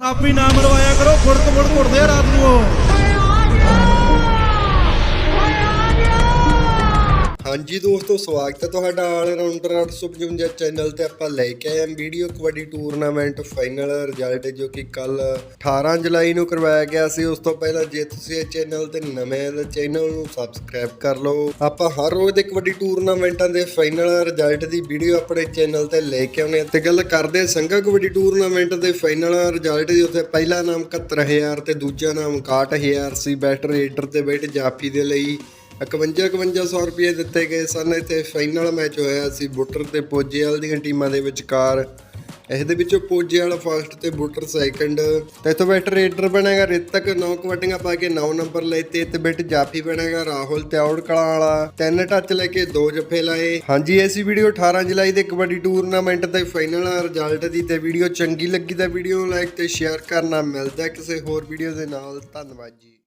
ਆਪ ਆਪੀ ਨਾ ਮਰਵਾਇਆ ਕਰੋ ਫੁੜਕ ਫੁੜਕ ਉੱਠਦੇ ਆ ਰਾਤ ਨੂੰ ਉਹ। ਹਾਂਜੀ ਦੋਸਤੋ, ਸਵਾਗਤ ਹੈ ਤੁਹਾਡਾ ਆਲ ਰਾਊਂਡਰ 855 ਚੈਨਲ ਤੇ ਆਪਾਂ ਲੈ ਕੇ ਆਏ ਹਾਂ video kabaddi tournament final result ਜੋ ਕਿ ਕੱਲ 18 ਜੁਲਾਈ ਨੂੰ ਕਰਵਾਇਆ ਗਿਆ ਸੀ। ਉਸ ਤੋਂ ਪਹਿਲਾਂ ਜੇ ਤੁਸੀਂ ਇਹ ਚੈਨਲ ਤੇ ਨਵੇਂ ਹੋ ਤਾਂ ਚੈਨਲ ਨੂੰ ਸਬਸਕ੍ਰਾਈਬ ਕਰ ਲਓ। ਆਪਾਂ ਹਰ ਰੋਜ਼ ਦੇ ਕਬੱਡੀ ਟੂਰਨਾਮੈਂਟਾਂ ਦੇ ਫਾਈਨਲ ਰਿਜ਼ਲਟ ਦੀ ਵੀਡੀਓ ਆਪਣੇ ਚੈਨਲ ਤੇ ਲੈ ਕੇ ਆਉਂਦੇ ਹਾਂ ਤੇ ਗੱਲ ਕਰਦੇ ਹਾਂ ਸੰਘਾ ਕਬੱਡੀ ਟੂਰਨਾਮੈਂਟ ਦੇ ਫਾਈਨਲ ਰਿਜ਼ਲਟ ਦੀ। ਉੱਥੇ ਪਹਿਲਾ ਨਾਮ 71000 ਤੇ ਦੂਜਾ ਨਾਮ 61000 ਸੀ। ਬੈਸਟ ਰੇਡਰ ਤੇ ਬੈਟ ਜਾਫੀ ਦੇ ਲਈ 51 5100 ਰੁਪਏ ਦਿੱਤੇ ਗਏ ਸਨ। ਇੱਥੇ ਫਾਈਨਲ ਮੈਚ ਹੋਇਆ ਸੀ ਬੁੱਟਰ ਤੇ ਪੋਜੇਵਾਲ ਦੀਆਂ ਟੀਮਾਂ ਦੇ ਵਿਚਕਾਰ। ਇਸ ਦੇ ਵਿੱਚੋਂ ਪੋਜੇਵਾਲ ਫਸਟ ਤੇ ਬੁੱਟਰ ਸੈਕੰਡ ਤੇ ਇੱਥੋਂ ਬੈਟ ਰੇਡਰ ਬਣੇਗਾ ਰਿਤਕ 9 ਕਬੱਡੀਆਂ ਪਾ ਕੇ 9 ਨੰਬਰ ਲਏ ਤੇ ਬਿੱਟ ਜਾਫੀ ਬਣੇਗਾ, ਰਾਹੁਲ ਤੇ ਔੜ ਕਲਾਂ ਵਾਲਾ। ਤਿੰਨ ਟੱਚ ਲੈ ਕੇ ਦੋ ਜੱਫੇ ਲਾਏ। ਹਾਂਜੀ ਐਸੀ ਵੀਡੀਓ 18 ਜੁਲਾਈ ਦੇ ਕਬੱਡੀ ਟੂਰਨਾਮੈਂਟ ਦੇ ਫਾਈਨਲ ਰਿਜ਼ਲਟ ਦੀ ਤੇ ਵੀਡੀਓ ਚੰਗੀ ਲੱਗੀ ਤਾਂ ਵੀਡੀਓ ਨੂੰ ਲਾਈਕ ਤੇ ਸ਼ੇਅਰ ਕਰਨਾ। ਮਿਲਦਾ ਕਿਸੇ ਹੋਰ ਵੀਡੀਓ ਦੇ ਨਾਲ। ਧੰਨਵਾਦ ਜੀ।